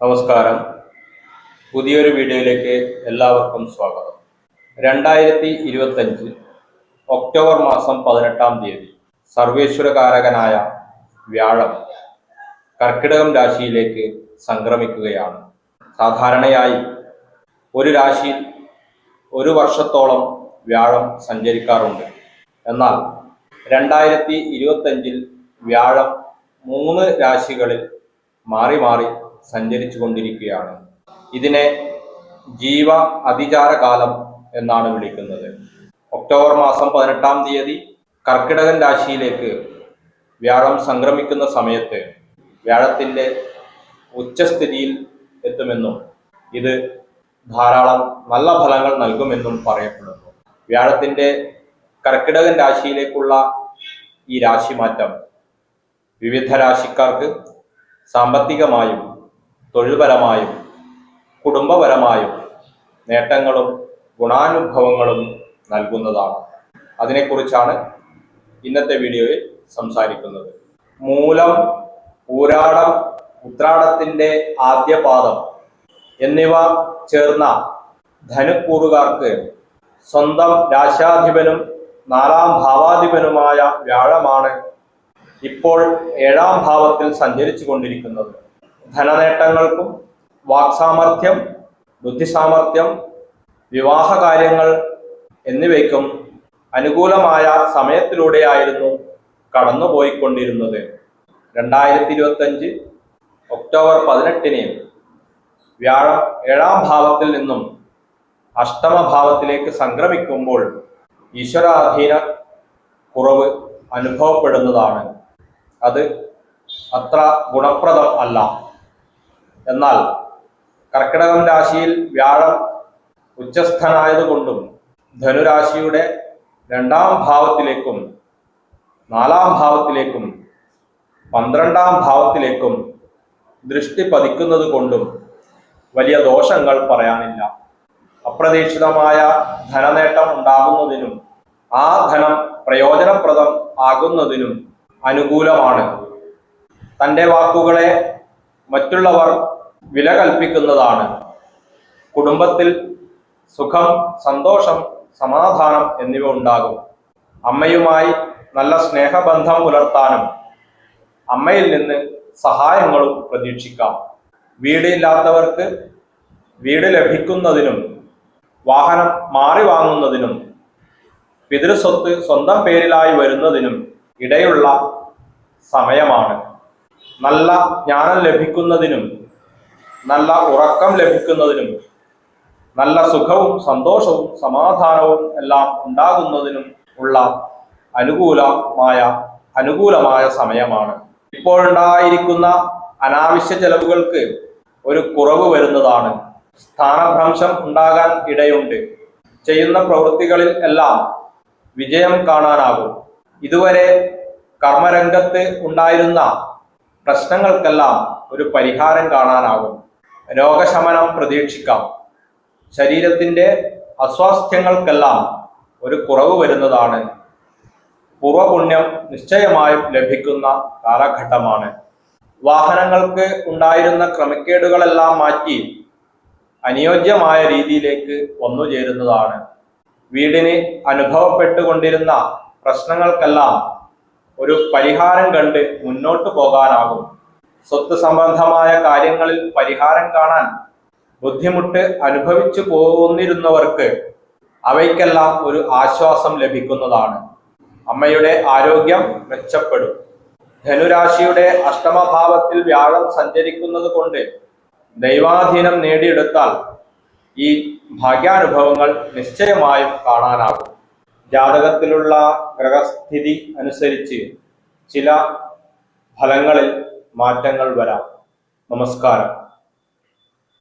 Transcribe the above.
നമസ്കാരം. പുതിയൊരു വീഡിയോയിലേക്ക് എല്ലാവർക്കും സ്വാഗതം. രണ്ടായിരത്തി ഇരുപത്തഞ്ച് ഒക്ടോബർ മാസം പതിനെട്ടാം തീയതി സർവേശ്വരകാരകനായ വ്യാഴം കർക്കിടകം രാശിയിലേക്ക് സംക്രമിക്കുകയാണ്. സാധാരണയായി ഒരു രാശിയിൽ ഒരു വർഷത്തോളം വ്യാഴം സഞ്ചരിക്കാറുണ്ട്. എന്നാൽ രണ്ടായിരത്തി ഇരുപത്തഞ്ചിൽ വ്യാഴം മൂന്ന് രാശികളിൽ മാറി മാറി സഞ്ചരിച്ചു കൊണ്ടിരിക്കുകയാണ് ഇതിനെ ജീവ അതിചാര കാലം എന്നാണ് വിളിക്കുന്നത്. ഒക്ടോബർ മാസം പതിനെട്ടാം തീയതി കർക്കിടകൻ രാശിയിലേക്ക് വ്യാഴം സംക്രമിക്കുന്ന സമയത്ത് വ്യാഴത്തിന്റെ ഉച്ചസ്ഥിതിയിൽ എത്തുമെന്നും ഇത് ധാരാളം നല്ല ഫലങ്ങൾ നൽകുമെന്നും പറയപ്പെടുന്നു. വ്യാഴത്തിന്റെ കർക്കിടകൻ രാശിയിലേക്കുള്ള ഈ രാശിമാറ്റം വിവിധ രാശിക്കാർക്ക് സാമ്പത്തികമായും തൊഴിൽപരമായും കുടുംബപരമായും നേട്ടങ്ങളും ഗുണാനുഭവങ്ങളും നൽകുന്നതാണ്. അതിനെക്കുറിച്ചാണ് ഇന്നത്തെ വീഡിയോയിൽ സംസാരിക്കുന്നത്. മൂലം പൂരാടം ഉത്രാടത്തിന്റെ ആദ്യപാദം എന്നിവ ചേർന്ന ധനുക്കൂറുകാർക്ക് സ്വന്തം രാശാധിപനും നാലാം ഭാവാധിപനുമായ വ്യാഴമാണ് ഇപ്പോൾ ഏഴാം ഭാവത്തിൽ സഞ്ചരിച്ചു കൊണ്ടിരിക്കുന്നത് ധനനേട്ടങ്ങൾക്കും വാക്സാമർഥ്യം ബുദ്ധിസാമർഥ്യം വിവാഹ കാര്യങ്ങൾ എന്നിവയ്ക്കും അനുകൂലമായ സമയത്തിലൂടെയായിരുന്നു കടന്നുപോയിക്കൊണ്ടിരുന്നത്. രണ്ടായിരത്തി ഇരുപത്തഞ്ച് ഒക്ടോബർ പതിനെട്ടിന് വ്യാഴം ഏഴാം ഭാവത്തിൽ നിന്നും അഷ്ടമഭാവത്തിലേക്ക് സംക്രമിക്കുമ്പോൾ ഈശ്വരാധീന കുറവ് അനുഭവപ്പെടുന്നതാണ്. അത് അത്ര ഗുണപ്രദം അല്ല എന്നാൽ കർക്കിടകം രാശിയിൽ വ്യാഴം ഉച്ചസ്ഥനായതുകൊണ്ടും ധനുരാശിയുടെ രണ്ടാം ഭാവത്തിലേക്കും നാലാം ഭാവത്തിലേക്കും പന്ത്രണ്ടാം ഭാവത്തിലേക്കും ദൃഷ്ടി പതിക്കുന്നത് കൊണ്ടും വലിയ ദോഷങ്ങൾ പറയാനില്ല. അപ്രതീക്ഷിതമായ ധനനേട്ടം ഉണ്ടാകുന്നതിനും ആ ധനം പ്രയോജനപ്രദം ആകുന്നതിനും അനുകൂലമാണ്. തന്റെ വാക്കുകളെ മറ്റുള്ളവർ വില കൽപ്പിക്കുന്നതാണ്. കുടുംബത്തിൽ സുഖം സന്തോഷം സമാധാനം എന്നിവ ഉണ്ടാകും. അമ്മയുമായി നല്ല സ്നേഹബന്ധം പുലർത്താനും അമ്മയിൽ നിന്ന് സഹായങ്ങളും പ്രതീക്ഷിക്കാം. വീടില്ലാത്തവർക്ക് വീട് ലഭിക്കുന്നതിനും വാഹനം മാറി വാങ്ങുന്നതിനും പിതൃസ്വത്ത് സ്വന്തം പേരിലായി വരുന്നതിനും ഇടയുള്ള സമയമാണ്. നല്ല ജ്ഞാനം ലഭിക്കുന്നതിനും നല്ല ഉറക്കം ലഭിക്കുന്നതിനും നല്ല സുഖവും സന്തോഷവും സമാധാനവും എല്ലാം ഉണ്ടാകുന്നതിനും ഉള്ള അനുകൂലമായ അനുകൂലമായ സമയമാണ്. ഇപ്പോഴുണ്ടായിരിക്കുന്ന അനാവശ്യ ചെലവുകൾക്ക് ഒരു കുറവ് വരുന്നതാണ്. സ്ഥാനഭ്രംശം ഉണ്ടാകാൻ ഇടയുണ്ട്. ചെയ്യുന്ന പ്രവൃത്തികളിൽ എല്ലാം വിജയം കാണാനാകും. ഇതുവരെ കർമ്മരംഗത്ത് ഉണ്ടായിരുന്ന പ്രശ്നങ്ങൾക്കെല്ലാം ഒരു പരിഹാരം കാണാനാകും. രോഗശമനം പ്രതീക്ഷിക്കാം. ശരീരത്തിന്റെ അസ്വാസ്ഥ്യങ്ങൾക്കെല്ലാം ഒരു കുറവ് വരുന്നതാണ്. പൂർവപുണ്യം നിശ്ചയമായും ലഭിക്കുന്ന കാലഘട്ടമാണ്. വാഹനങ്ങൾക്ക് ഉണ്ടായിരുന്ന ക്രമക്കേടുകളെല്ലാം മാറ്റി അനുയോജ്യമായ രീതിയിലേക്ക് വന്നു ചേരുന്നതാണ്. വീടിന് അനുഭവപ്പെട്ടുകൊണ്ടിരുന്ന പ്രശ്നങ്ങൾക്കെല്ലാം ഒരു പരിഹാരം കണ്ട് മുന്നോട്ട് പോകാനാകും. സ്വത്ത് സംബന്ധമായ കാര്യങ്ങളിൽ പരിഹാരം കാണാൻ ബുദ്ധിമുട്ട് അനുഭവിച്ചു പോന്നിരുന്നവർക്ക് അവയ്ക്കെല്ലാം ഒരു ആശ്വാസം ലഭിക്കുന്നതാണ്. അമ്മയുടെ ആരോഗ്യം മെച്ചപ്പെടും. ധനുരാശിയുടെ അഷ്ടമഭാവത്തിൽ വ്യാഴം സഞ്ചരിക്കുന്നത് കൊണ്ട് ദൈവാധീനം നേടിയെടുത്താൽ ഈ ഭാഗ്യാനുഭവങ്ങൾ നിശ്ചയമായും കാണാനാകും. ജാതകത്തിലുള്ള ഗ്രഹസ്ഥിതി അനുസരിച്ച് ചില ഫലങ്ങളിൽ മാറ്റങ്ങൾ വരാം. നമസ്കാരം.